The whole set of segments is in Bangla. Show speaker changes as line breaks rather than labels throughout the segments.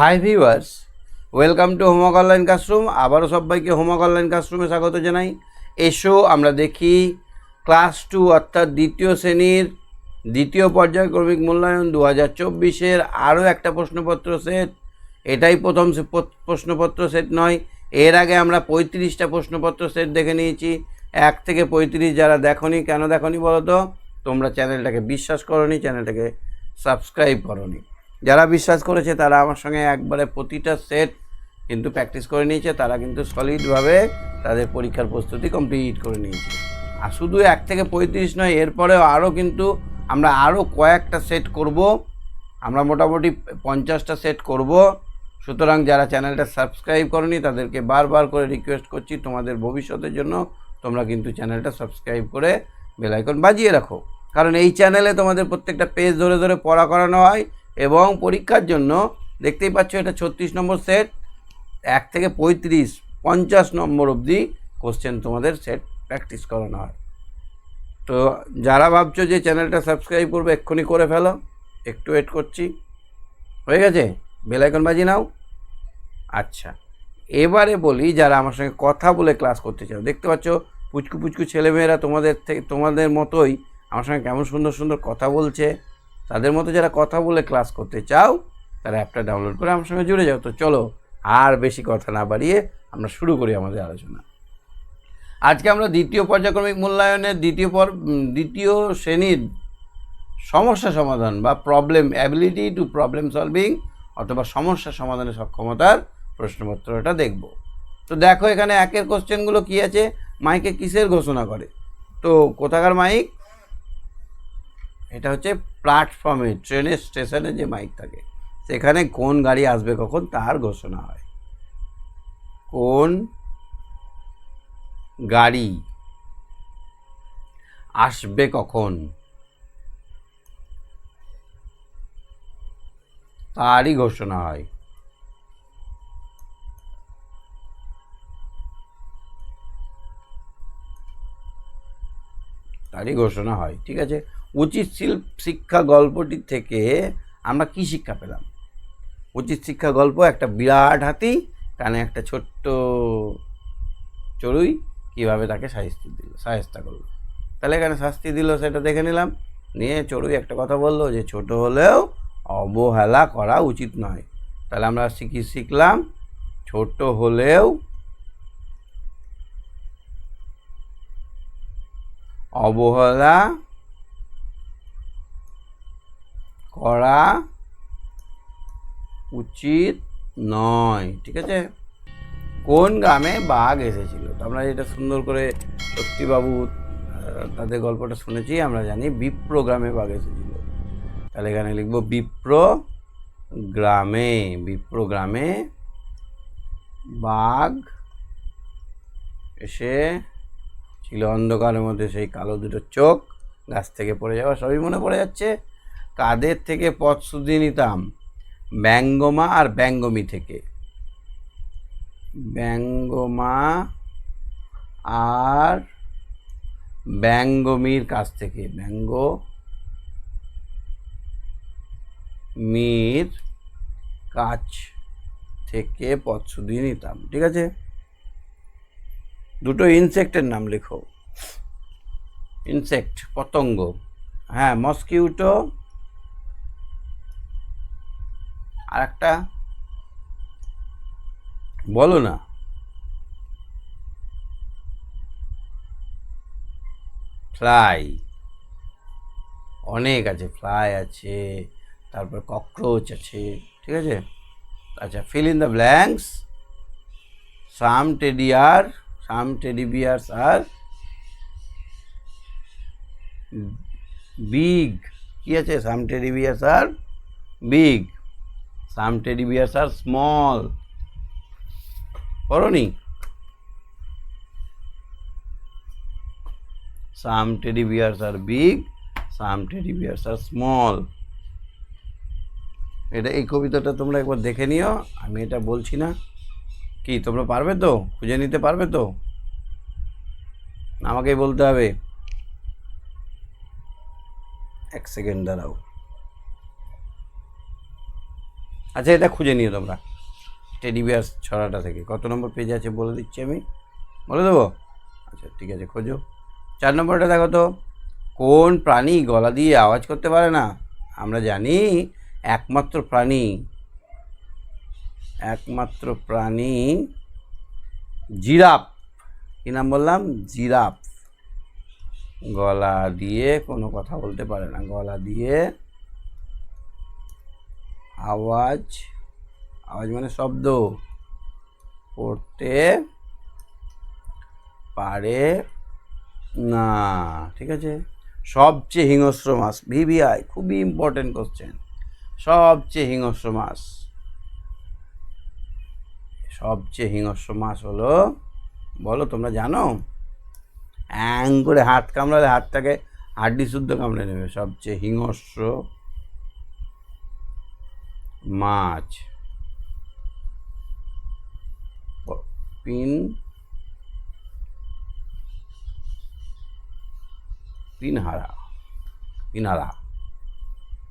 Hi viewers welcome to homework online classroom আবারও সবাইকে হোমওয়ার্ক অনলাইন ক্লাসরুমে স্বাগত জানাই। এসো আমরা দেখি ক্লাস টু অর্থাৎ দ্বিতীয় শ্রেণির দ্বিতীয় পর্যায়ক্রমিক মূল্যায়ন দু হাজার চব্বিশের আরও একটা প্রশ্নপত্র সেট এটাই প্রথম প্রশ্নপত্র সেট নয়। এর আগে আমরা পঁয়ত্রিশটা প্রশ্নপত্র সেট দেখে নিয়েছি। এক থেকে পঁয়ত্রিশ যারা দেখনি, কেন দেখনি বলো তো? তোমরা চ্যানেলটাকে বিশ্বাস করনি চ্যানেলটাকে সাবস্ক্রাইব করনি। যারা বিশ্বাস করেছে তারা আমার সঙ্গে একবারে প্রতিটা সেট কিন্তু প্র্যাকটিস করে নিয়েছে, তারা কিন্তু সলিডভাবে তাদের পরীক্ষার প্রস্তুতি কমপ্লিট করে নিয়েছে। আর শুধু এক থেকে পঁয়ত্রিশ নয়, এরপরেও আরও কিন্তু আমরা আরও কয়েকটা সেট করব। আমরা মোটামুটি পঞ্চাশটা সেট করব। সুতরাং যারা চ্যানেলটা সাবস্ক্রাইব করনি, তাদেরকে বারবার করে রিকোয়েস্ট করছি, তোমাদের ভবিষ্যতের জন্য তোমরা কিন্তু চ্যানেলটা সাবস্ক্রাইব করে বেলাইকন বাজিয়ে রাখো। কারণ এই চ্যানেলে তোমাদের প্রত্যেকটা পেজ ধরে ধরে পড়া করানো হয়। এবং পরীক্ষার জন্য, দেখতেই পাচ্ছ এটা ছত্রিশ নম্বর সেট এক থেকে পঁয়ত্রিশ, পঞ্চাশ নম্বর অবধি কোশ্চেন তোমাদের সেট প্র্যাকটিস করানো হয়। তো যারা ভাবছ যে চ্যানেলটা সাবস্ক্রাইব করবে, এক্ষুনি করে ফেলো, একটু ওয়েট করছি। হয়ে গেছে? বেলাইকন বাজি নাও। আচ্ছা এবারে বলি, যারা আমার সঙ্গে কথা বলে ক্লাস করতে চাও, দেখতে পাচ্ছ পুচকু পুচকু ছেলেমেয়েরা তোমাদের থেকে, তোমাদের মতোই আমার সঙ্গে কেমন সুন্দর সুন্দর কথা বলছে। তাদের মতো যারা কথা বলে ক্লাস করতে চাও, তারা অ্যাপটা ডাউনলোড করে আমার সঙ্গে জুড়ে যাও। তো চলো, আর বেশি কথা না বাড়িয়ে আমরা শুরু করি আমাদের আলোচনা। আজকে আমরা দ্বিতীয় পর্যায়ক্রমিক মূল্যায়নের দ্বিতীয় পর দ্বিতীয় শ্রেণির সমস্যা সমাধান বা problem ability to problem solving অথবা সমস্যা সমাধানের সক্ষমতার প্রশ্নপত্রটা দেখব। তো দেখো এখানে একের কোশ্চেনগুলো কী আছে? মাইকে কিসের ঘোষণা করে? তো কোথাকার মাইক? এটা হচ্ছে প্ল্যাটফর্মে, ট্রেনের স্টেশনে যে মাইক থাকে, সেখানে কোন গাড়ি আসবে কখন তার ঘোষণা হয়। কোন গাড়ি আসবে কখন তারই ঘোষণা হয়। তারই ঘোষণা হয়, ঠিক আছে? উচিত শিল্প শিক্ষা গল্পটি থেকে আমরা কি শিক্ষা পেলাম? উচিত শিক্ষা গল্প, একটা বিরাট হাতি, কানে একটা ছোট্ট চড়ুই, কীভাবে তাকে শাস্তি দিল, সাহেস্তা করল। তাহলে এখানে শাস্তি দিল, সেটা দেখে নিলাম। নিয়ে চড়ুই একটা কথা বলল যে, ছোট হলেও অবহেলা করা উচিত নয়। তাহলে আমরা শিখি শিখলাম? ছোট হলেও অবহেলা করা উচিত নয়, ঠিক আছে? কোন গ্রামে বাঘ এসেছিল? তো আমরা যেটা সুন্দর করে সত্যিবাবু তাদের গল্পটা শুনেছি, আমরা জানি বিপ্র গ্রামে বাঘ এসেছিল। তাহলে এখানে লিখব বিপ্র গ্রামে বিপ্র গ্রামে বাঘ এসে ছিল অন্ধকারের মধ্যে সেই কালো দুটো চোখ, গাছ থেকে পড়ে যাওয়া সবই মনে পড়ে যাচ্ছে। কাদের থেকে পথ শুধিয়ে নিতাম? ব্যঙ্গমা আর ব্যঙ্গমি থেকে। ব্যঙ্গমা আর ব্যঙ্গমির কাছ থেকে। ব্যঙ্গ মির কাছ থেকে পথ শুধিয়ে নিতাম, ঠিক আছে? দুটো ইনসেক্টের নাম লেখো। ইনসেক্ট পতঙ্গ। হ্যাঁ মস্কিউটো আর একটা বলো না। ফ্লাই অনেক আছে ফ্লাই আছে, তারপর ককরোচ আছে, ঠিক আছে? আচ্ছা fill in the blanks some teddy some teddy bears are big কি আছে? Some teddy bears are big some teddy bears are small করনি? Some teddy bears are big some teddy bears are small এটা এই কবিতাটা তোমরা একবার দেখে নিও। আমি এটা বলছি না। কি, তোমরা পারবে তো? খুঁজে নিতে পারবে তো? আমাকেই বলতে হবে। এক সেকেন্ড, দাঁড়াও। আচ্ছা এটা খুঁজে নিও তোমরা। টেডি বিয়ার ছড়াটা থেকে। কত নম্বর পেজ আছে বলে দিচ্ছি আমি। বলে দেবো? আচ্ছা ঠিক আছে, খোঁজো। চার নম্বরটা দেখো তো। কোন প্রাণী গলা দিয়ে আওয়াজ করতে পারে না? আমরা জানি একমাত্র প্রাণী। একমাত্র প্রাণী জিরাফ। কী নাম বললাম? জিরাফ। গলা দিয়ে কোনো কথা বলতে পারে না। গলা দিয়ে আওয়াজ আওয়াজ মানে শব্দ করতে পারে না। ঠিক আছে? সবচেয়ে হিংস্র মাছ, ভিভিআই, খুবই ইম্পর্টেন্ট কোশ্চেন সবচেয়ে হিংস্র মাছ। সবচেয়ে হিংস্র মাছ হলো, বলো তোমরা জানো? অ্যাং করে হাত কামড়ালে হাতটাকে হাড্ডি শুদ্ধ কামড়ে নেবে, সবচেয়ে হিংস্র মাছ। পিন, পিনহারা পিনারা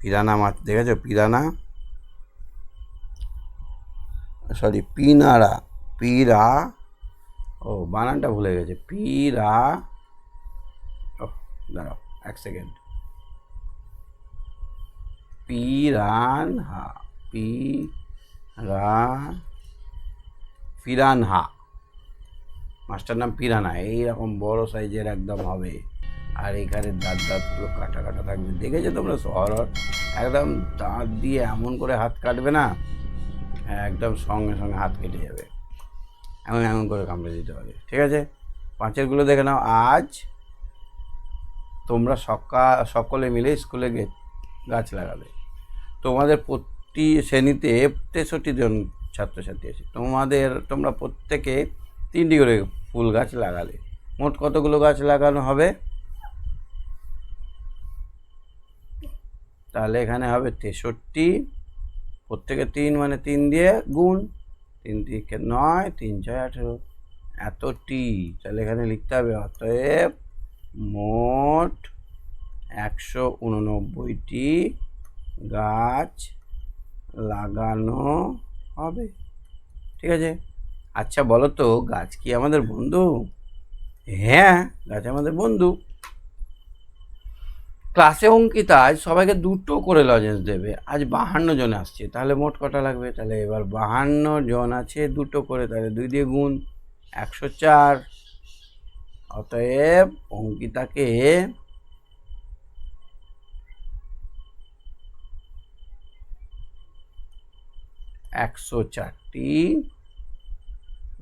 পিরানা মাছ, দেখেছ? পিরানা সরি, পিনারা, পিরা, ও, বানানটা ভুলে গেছে, পিরা, ও, দাঁড়াও, এক সেকেন্ড। পিরানহা পি রা পিরানহা মাছটার নাম পিরানা, এইরকম বড় সাইজের একদম হবে। আর এখানে দাঁত দাঁতগুলো কাটা কাটা থাকবে। দেখেছ তোমরা শহর একদম দাঁত দিয়ে এমন করে হাত কাটবে না? একদম সঙ্গে সঙ্গে হাত কেটে যাবে। এমন এমন করে কামড়ে দিতে হবে, ঠিক আছে? পাঁচেরগুলো দেখে নাও, আজ তোমরা সকাল সকলে মিলে স্কুলে গাছ লাগাবে। তোমাদের প্রতি শ্রেণীতে তেষট্টি জন ছাত্রছাত্রী আছে। তোমাদের, তোমরা প্রত্যেকে তিনটি করে ফুল গাছ লাগালে। মোট কতগুলো গাছ লাগানো হবে? তাহলে এখানে হবে তেষট্টি। প্রত্যেকে তিন মানে তিন দিয়ে গুণ, তিন তিনকে নয়, তিন ছয় আঠেরো। এতটি তাহলে এখানে লিখতে হবে, অতএব মোট একশো উননব্বইটি গাছ লাগানো হবে। ঠিক আছে? আচ্ছা বলো তো, গাছ কি আমাদের বন্ধু? হ্যাঁ গাছ আমাদের বন্ধু। ক্লাসে অঙ্কিতা আজ সবাইকে দুটো করে লজেন্স দেবে, আজ বাহান্ন জন আসছে, তাহলে মোট কটা লাগবে? তাহলে এবার বাহান্ন জন আছে, দুটো করে, তাহলে দুই দিয়ে গুণ একশো চার। অতএব অঙ্কিতাকে একশো চারটি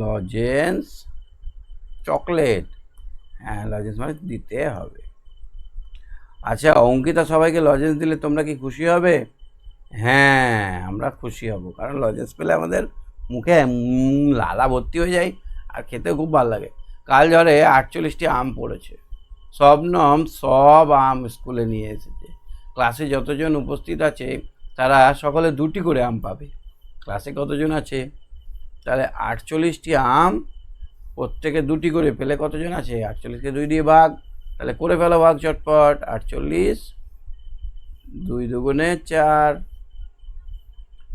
লজেন্স চকলেট হ্যাঁ লজেন্স মানে দিতে হবে। আচ্ছা অঙ্কিতা সবাইকে লজেন্স দিলে তোমরা কি খুশি হবে? হ্যাঁ আমরা খুশি হব, কারণ লজেন্স পেলে আমাদের মুখে লালা ভর্তি হয়ে যায়, আর খেতে খুব ভালো লাগে। কাল ঝড়ে আটচল্লিশটি আম পড়েছে। শবনম সব আম স্কুলে নিয়ে এসেছে। ক্লাসে যতজন উপস্থিত আছে, তারা সকলে দুটি করে আম পাবে। ক্লাসে কতজন আছে? তাহলে আটচল্লিশটি আম, প্রত্যেকে দুটি করে, পেলে কতজন আছে? আটচল্লিশকে দুই দিয়ে ভাগ তাহলে করে ফেলো ভাগ চটপট, আটচল্লিশ, দুই দুগুণে চার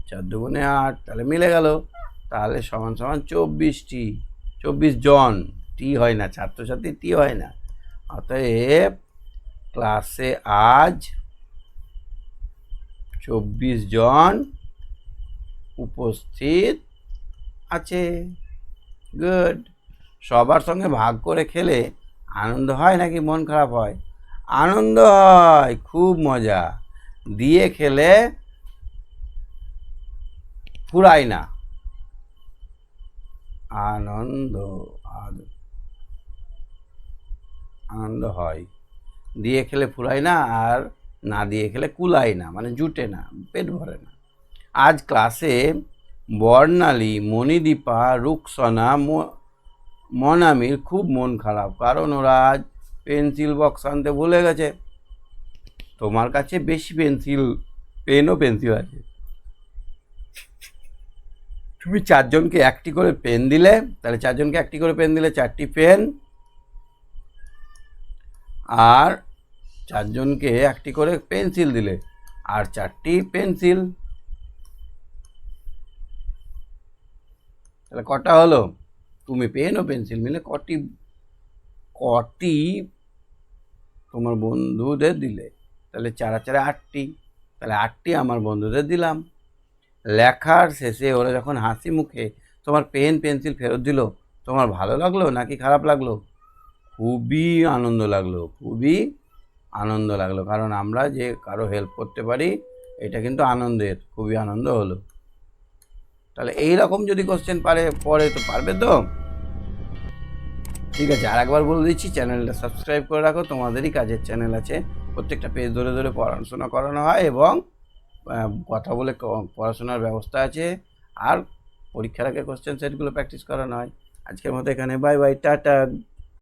চার দুগুণে আট, তাহলে মিলে গেল। তাহলে সমান সমান চব্বিশটি, চব্বিশ জন, টি হয় না, ছাত্রছাত্রী টি হয় না। অতএব ক্লাসে আজ চব্বিশ জন উপস্থিত আছে। গুড। সবার সঙ্গে ভাগ করে খেলে আনন্দ হয় নাকি মন খারাপ হয়? আনন্দ হয়, খুব মজা। দিয়ে খেলে ফুরায় না। আনন্দ আনন্দ হয়। দিয়ে খেলে ফুরায় না আর না দিয়ে খেলে কুলায় না মানে জুটে না, পেট ভরে না। আজ ক্লাসে বর্ণালী, মণিদীপা, রুকসনা মনামির খুব মন খারাপ, কারণ ওরা আজ পেন্সিল বক্স আনতে ভুলে গেছে। তোমার কাছে বেশি পেন্সিল, পেনও পেন্সিল আছে। তুমি চারজনকে একটি করে পেন দিলে, তাহলে চারজনকে একটি করে পেন দিলে চারটি পেন। আর চারজনকে একটি করে পেন্সিল দিলে, আর চারটি পেন্সিল। তাহলে কটা হলো? তুমি পেন ও পেন্সিল। মিলে কটি কটি তোমার বন্ধুদের দিলে। তাহলে চারা চারা আটটি। তাহলে আটটি আমার বন্ধুদের দিলাম। লেখার শেষে ওরা যখন হাসি মুখে তোমার পেন, পেন্সিল ফেরত দিল, তোমার ভালো লাগল নাকি খারাপ লাগল? খুবই আনন্দ লাগল, খুবই আনন্দ লাগল। কারণ আমরা যে কারও হেল্প করতে পারি, এটা কিন্তু আনন্দের, খুবই আনন্দ হলো। তাহলে এই রকম যদি কোশ্চেন পারে, পরে তো পারবে তো। ঠিক আছে আর একবার বলে দিচ্ছি, চ্যানেলটা সাবস্ক্রাইব করে রাখো। তোমাদেরই কাজের চ্যানেল আছে। প্রত্যেকটা পেজ ধরে ধরে পড়াশোনা করানো হয় এবং কথা বলে পড়াশোনার ব্যবস্থা আছে। আর পরীক্ষার আগে কোশ্চেন সেটগুলো প্র্যাকটিস করানো হয়। আজকের মতো এখানে। Bye bye tata.